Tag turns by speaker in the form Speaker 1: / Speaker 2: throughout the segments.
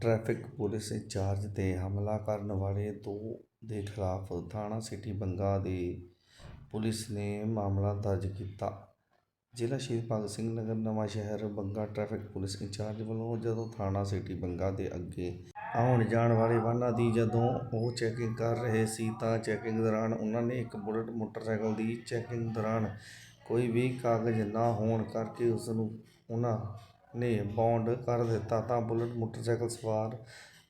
Speaker 1: Traffic police incharge 'ਤੇ ਹਮਲਾ ਕਰਨ ਵਾਲੇ ਦੋ ਦੇ ਖਿਲਾਫ ਥਾਣਾ ਸਿਟੀ ਬੰਗਾ ਦੀ ਪੁਲਿਸ ਨੇ ਮਾਮਲਾ ਦਰਜ ਕੀਤਾ। ਜ਼ਿਲ੍ਹਾ Shaheed Bhagat Singh Nagar Nawanshahr Banga traffic police incharge ਵੱਲੋਂ ਜਦੋਂ ਥਾਣਾ ਸਿਟੀ ਬੰਗਾ ਦੇ ਅੱਗੇ ਆਉਣ ਜਾਣ ਵਾਲੇ ਵਾਹਨਾਂ ਦੀ ਜਦੋਂ ਉਹ ਚੈਕਿੰਗ ਕਰ ਰਹੇ ਸੀ ਤਾਂ ਚੈਕਿੰਗ ਦੌਰਾਨ ਉਹਨਾਂ ਨੇ ਇੱਕ ਬੁਲਟ ਮੋਟਰਸਾਈਕਲ ਦੀ ਚੈਕਿੰਗ ਦੌਰਾਨ ਕੋਈ ਵੀ ਕਾਗਜ਼ ਨਾ ਹੋਣ ਕਰਕੇ ਉਸ ਨੂੰ ਉਹਨਾਂ ਨੇ ਬੌਂਡ ਕਰ ਦਿੱਤਾ ਤਾਂ ਬੁਲਟ ਮੋਟਰਸਾਈਕਲ ਸਵਾਰ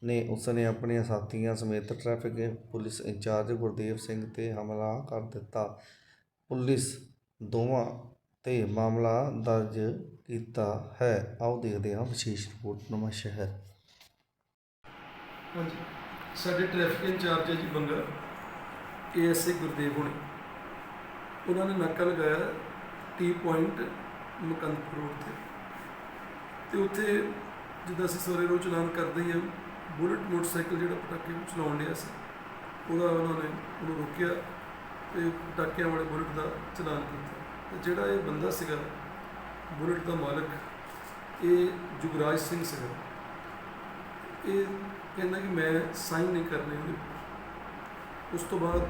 Speaker 1: ਨੇ ਉਸ ਨੇ ਆਪਣੇ ਸਾਥੀਆਂ ਸਮੇਤ traffic police incharge Gurdev Singh ਤੇ ਹਮਲਾ ਕਰ ਦਿੱਤਾ। ਪੁਲਿਸ ਦੋਵਾਂ ਤੇ ਮਾਮਲਾ ਦਰਜ ਕੀਤਾ ਹੈ। ਆਓ ਦੇਖਦੇ ਹਾਂ ਵਿਸ਼ੇਸ਼ ਰਿਪੋਰਟ ਨਵਾਂ ਸ਼ਹਿਰ।
Speaker 2: ਹਾਂਜੀ। ਸਾਡੇ ਟ੍ਰੈਫਿਕ ਇੰਚਾਰਜ ਹੈ ਜੀ ਬੰਗਾ, ਏਐਸਏ ਗੁਰਦੇਵ ਹੋਣੀ। ਉਹਨਾਂ ਨੇ ਨਾਕਾ ਲਗਾਇਆ ਟੀ ਪੁਆਇੰਟ ਮਕੰਦਪੁਰ ਰੋਡ ਤੇ। ਤੇ ਉੱਥੇ ਜਿੱਦਾਂ ਅਸੀਂ ਸਵੇਰੇ ਰੋਜ਼ ਚਲਾਨ ਕਰਦੇ ਹੀ ਹਾਂ, ਬੁਲਟ ਮੋਟਰਸਾਈਕਲ ਜਿਹੜਾ ਪਟਾਕੇ ਚਲਾਉਣ ਲਿਆ ਸੀ। ਉਹਦਾ ਉਹਨਾਂ ਨੇ ਉਹਨੂੰ ਰੋਕਿਆ ਤੇ ਪਟਾਕਿਆਂ ਵਾਲੇ ਬੁਲਟ ਦਾ ਚਲਾਨ ਕੀਤਾ। ਤੇ ਜਿਹੜਾ ਇਹ ਬੰਦਾ ਸੀਗਾ, ਬੁਲਟ ਦਾ ਮਾਲਕ, ਇਹ ਜੁਗਰਾਜ ਸਿੰਘ ਸੀਗਾ। ਇਹ ਕਹਿੰਦਾ ਕਿ ਮੈਂ ਸਾਈਨ ਨਹੀਂ ਕਰਨੇ ਉਹਦੇ। ਉਸ ਤੋਂ ਬਾਅਦ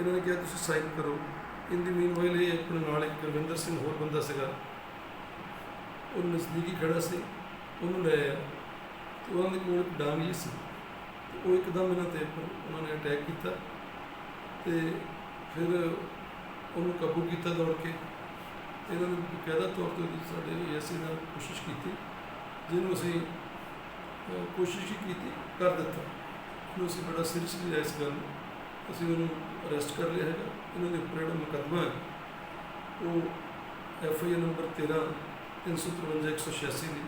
Speaker 2: ਇਹਨਾਂ ਨੇ ਕਿਹਾ, ਤੁਸੀਂ ਸਾਈਨ ਕਰੋ। ਇਨ ਦੀ ਮੀਨ ਵਾਈਲ ਇਹ ਆਪਣੇ ਨਾਲ ਇੱਕ ਗੁਰਵਿੰਦਰ ਸਿੰਘ ਹੋਰ ਬੰਦਾ ਸੀਗਾ ਉਹ ਨਜ਼ਦੀਕੀ ਖੜਾ ਸੀ, ਉਹਨੂੰ ਲੈ ਆਇਆ ਤੇ ਉਹਨਾਂ ਦੇ ਕੋਲ ਇੱਕ ਡਾਂਗ ਜਿਹੀ ਸੀ ਤੇ ਉਹ ਇੱਕਦਮ ਇਹਨਾਂ ਤੇ ਉੱਪਰ ਉਹਨਾਂ ਨੇ ਅਟੈਕ ਕੀਤਾ ਤੇ ਫਿਰ ਉਹਨੂੰ ਕਾਬੂ ਕੀਤਾ ਦੌੜ ਕੇ। ਇਹਨਾਂ ਨੇ ਬਕਾਇਦਾ ਤੌਰ ਤੇ ਉਹਦੀ ਸਾਡੇ ਏਐਸਏ ਨਾਲ ਕੋਸ਼ਿਸ਼ ਕੀਤੀ, ਜਿਹਨੂੰ ਅਸੀਂ ਕੋਸ਼ਿਸ਼ ਹੀ ਕੀਤੀ, ਕਰ ਦਿੱਤਾ। ਉਹਨੂੰ ਅਸੀਂ ਬੜਾ ਸੀਰੀਅਸਲੀ ਲਿਆ ਇਸ ਗੱਲ ਨੂੰ, ਅਸੀਂ ਉਹਨੂੰ ਅਰੈਸਟ ਕਰ ਲਿਆ ਹੈਗਾ। ਇਹਨਾਂ ਦੇ ਉੱਪਰ ਜਿਹੜਾ ਮੁਕੱਦਮਾ ਹੈ, ਉਹ ਐਫ ਆਈ ਆਰ ਨੰਬਰ 13 353 186 ਦੀ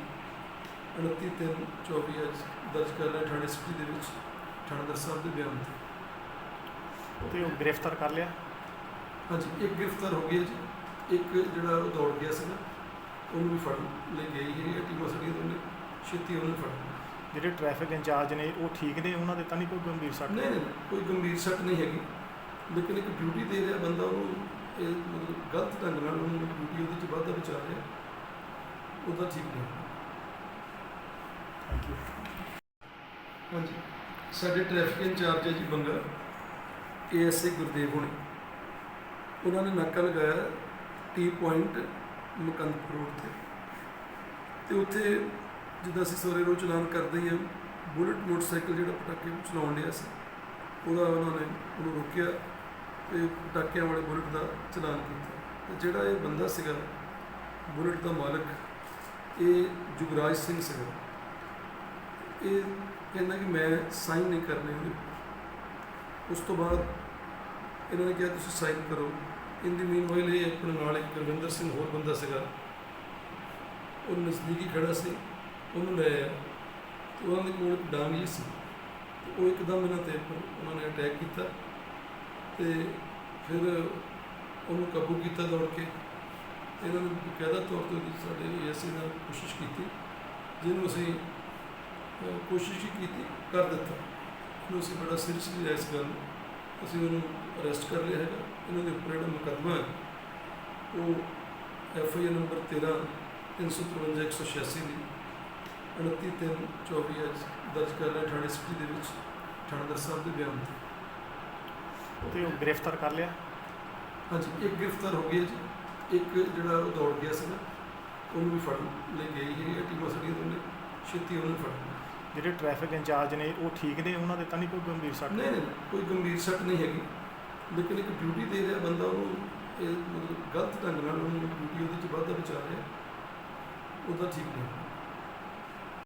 Speaker 2: 29 ਤਿੰਨ 24 ਅੱਜ ਦਰਜ ਕਰ ਲਿਆ ਥਾਣੇ ਸਿਟੀ ਦੇ ਵਿੱਚ ਥਾਣੇਦਾਰ ਸਾਹਿਬ ਦੇ ਬਿਆਨ ਤੇ।
Speaker 3: ਤੇ ਉਹ ਗ੍ਰਿਫਤਾਰ ਕਰ ਲਿਆ?
Speaker 2: ਹਾਂਜੀ ਇੱਕ ਗ੍ਰਿਫਤਾਰ ਹੋ ਗਿਆ ਜੀ। ਇੱਕ ਜਿਹੜਾ ਉਹ ਦੌੜ ਗਿਆ ਸੀਗਾ ਉਹਨੂੰ ਵੀ ਫੜ ਲੈ ਗਈ ਹੈਗੀ ਟੀਮਾਂ ਸਾਡੀਆਂ ਦੋਨੇ ਛੇਤੀ ਉਹਨੂੰ ਫੜ ਲਿਆ
Speaker 3: ਜਿਹੜੇ ਟ੍ਰੈਫਿਕ ਇੰਚਾਰਜ ਨੇ ਉਹ ਠੀਕ ਨੇ ਉਹਨਾਂ ਦੇ ਤਾਂ ਨਹੀਂ ਕੋਈ ਗੰਭੀਰ ਸੱਟ?
Speaker 2: ਨਹੀਂ ਨਹੀਂ ਕੋਈ ਗੰਭੀਰ ਸੱਟ ਨਹੀਂ ਹੈਗੀ। ਲੇਕਿਨ ਇੱਕ ਡਿਊਟੀ ਦੇ ਰਿਹਾ ਬੰਦਾ ਉਹਨੂੰ ਇਹ ਮਤਲਬ ਗਲਤ ਢੰਗ ਨਾਲ ਉਹਨੂੰ ਡਿਊਟੀ ਉਹਦੇ ਚ ਵਾਧਾ ਬਚਾ ਰਿਹਾ। ਉਹਦਾ ਠੀਕ ਨਹੀਂ
Speaker 3: ਥੈਂਕ ਯੂ
Speaker 2: ਹਾਂਜੀ। ਸਾਡੇ ਟ੍ਰੈਫਿਕ ਇੰਚਾਰਜ ਹੈ ਜੀ ਬੰਗਾ ਏਐਸਏ ਗੁਰਦੇਵ ਹੋਣੀ। ਉਹਨਾਂ ਨੇ ਨਾਕਾ ਲਗਾਇਆ ਟੀ ਪੁਆਇੰਟ ਮਕੰਦਪੁਰ ਰੋਡ ਤੇ। ਤੇ ਉੱਥੇ ਜਿੱਦਾਂ ਅਸੀਂ ਸਵੇਰੇ ਰੋਜ਼ ਚਲਾਨ ਕਰਦੇ ਹੀ ਹਾਂ ਬੁਲਟ ਮੋਟਰਸਾਈਕਲ ਜਿਹੜਾ ਪਟਾਕੇ ਚਲਾਉਣ ਡਿਆ ਸੀ ਉਹਦਾ ਉਹਨਾਂ ਨੇ ਉਹਨੂੰ ਰੋਕਿਆ ਤੇ ਪਟਾਕਿਆਂ ਵਾਲੇ ਬੁਲਟ ਦਾ ਚਲਾਨ ਕੀਤਾ। ਤੇ ਜਿਹੜਾ ਇਹ ਬੰਦਾ ਸੀਗਾ ਬੁਲਟ ਦਾ ਮਾਲਕ ਇਹ ਜੁਗਰਾਜ ਸਿੰਘ ਸੀਗਾ। ਇਹ ਕਹਿੰਦਾ ਕਿ ਮੈਂ ਸਾਈਨ ਨਹੀਂ ਕਰਨੇ ਉਹਦੇ ਉੱਪਰ। ਉਸ ਤੋਂ ਬਾਅਦ ਇਹਨਾਂ ਨੇ ਕਿਹਾ, ਤੁਸੀਂ ਸਾਈਨ ਕਰੋ। ਇਨ ਦੀ ਮੀਨ ਵਾਈਲ ਇਹ ਆਪਣੇ ਨਾਲ ਇੱਕ ਗੁਰਵਿੰਦਰ ਸਿੰਘ ਹੋਰ ਬੰਦਾ ਸੀਗਾ। ਉਹ ਨਜ਼ਦੀਕੀ ਖੜਾ ਸੀ। ਉਹਨੂੰ ਲੈ ਆਇਆ। ਤੇ ਉਹਨਾਂ ਦੇ ਕੋਲ ਇੱਕ ਸੀ। ਤੇ ਉਹ ਇੱਕਦਮ ਇਹਨਾਂ ਤੇ ਉਹਨਾਂ ਨੇ ਅਟੈਕ ਕੀਤਾ। ਤੇ ਫਿਰ ਉਹਨੂੰ ਕਾਬੂ ਕੀਤਾ ਦੌੜ ਕੇ। ਇਹਨਾਂ ਨੇ ਬਕਾਇਦਾ ਤੌਰ ਤੇ ਸਾਡੇ ਏਐਸਏ ਨਾਲ ਕੋਸ਼ਿਸ਼ ਕੀਤੀ ਜਿਹਨੂੰ ਅਸੀਂ ਅਹ ਕੋਸ਼ਿਸ਼ ਹੀ ਕੀਤੀ ਕਰ ਦਿੱਤਾ। ਉਹਨੂੰ ਅਸੀਂ ਬੜਾ ਸੀਰੀਅਸਲੀ ਲਿਆ ਇਸ ਗੱਲ ਨੂੰ ਅਸੀਂ ਉਹਨੂੰ ਅਰੈਸਟ ਕਰ ਲਿਆ ਹੈਗਾ। ਇਹਨਾਂ ਦੇ ਉੱਪਰ ਜਿਹੜਾ ਮੁਕੱਦਮਾ ਹੈ ਉਹ ਐਫ ਆਈ ਆਰ ਨੰਬਰ 13 353 186 ਦੀ 29 ਤਿੰਨ 24 ਅੱਜ ਦਰਜ ਕਰ ਲਿਆ ਥਾਣੇ ਸਿਟੀ ਦੇ ਵਿੱਚ ਥਾਣੇਦਾਰ ਸਾਹਿਬ ਦੇ ਬਿਆਨ ਤੇ।
Speaker 3: ਤੇ ਉਹ ਗ੍ਰਿਫਤਾਰ ਕਰ ਲਿਆ?
Speaker 2: ਹਾਂਜੀ ਇੱਕ ਗ੍ਰਿਫਤਾਰ ਹੋ ਗਿਆ ਜੀ। ਇੱਕ ਜਿਹੜਾ ਉਹ ਦੌੜ ਗਿਆ ਸੀਗਾ ਉਹਨੂੰ ਵੀ ਫੜ ਲੈ ਗਈ ਹੈਗੀ ਟੀਮਾਂ ਸਾਡੀਆਂ ਦੋਨੇ ਛੇਤੀ ਉਹਨੂੰ ਫੜ ਲਿਆ
Speaker 3: ਜਿਹੜੇ ਟ੍ਰੈਫਿਕ ਇੰਚਾਰਜ ਨੇ ਉਹ ਠੀਕ ਨੇ ਉਹਨਾਂ ਦੇ ਤਾਂ ਨਹੀਂ ਕੋਈ ਗੰਭੀਰ ਸੱਟ?
Speaker 2: ਨਹੀਂ ਨਹੀਂ ਕੋਈ ਗੰਭੀਰ ਸੱਟ ਨਹੀਂ ਹੈਗੀ। ਲੇਕਿਨ ਇੱਕ ਡਿਊਟੀ ਦੇ ਰਿਹਾ ਬੰਦਾ ਉਹਨੂੰ ਇਹ ਮਤਲਬ ਗਲਤ ਢੰਗ ਨਾਲ ਉਹਨੂੰ ਡਿਊਟੀ ਉਹਦੇ ਚ ਵਾਧਾ ਬਚਾ ਰਿਹਾ ਉਹਦਾ ਠੀਕ ਨਹੀਂ।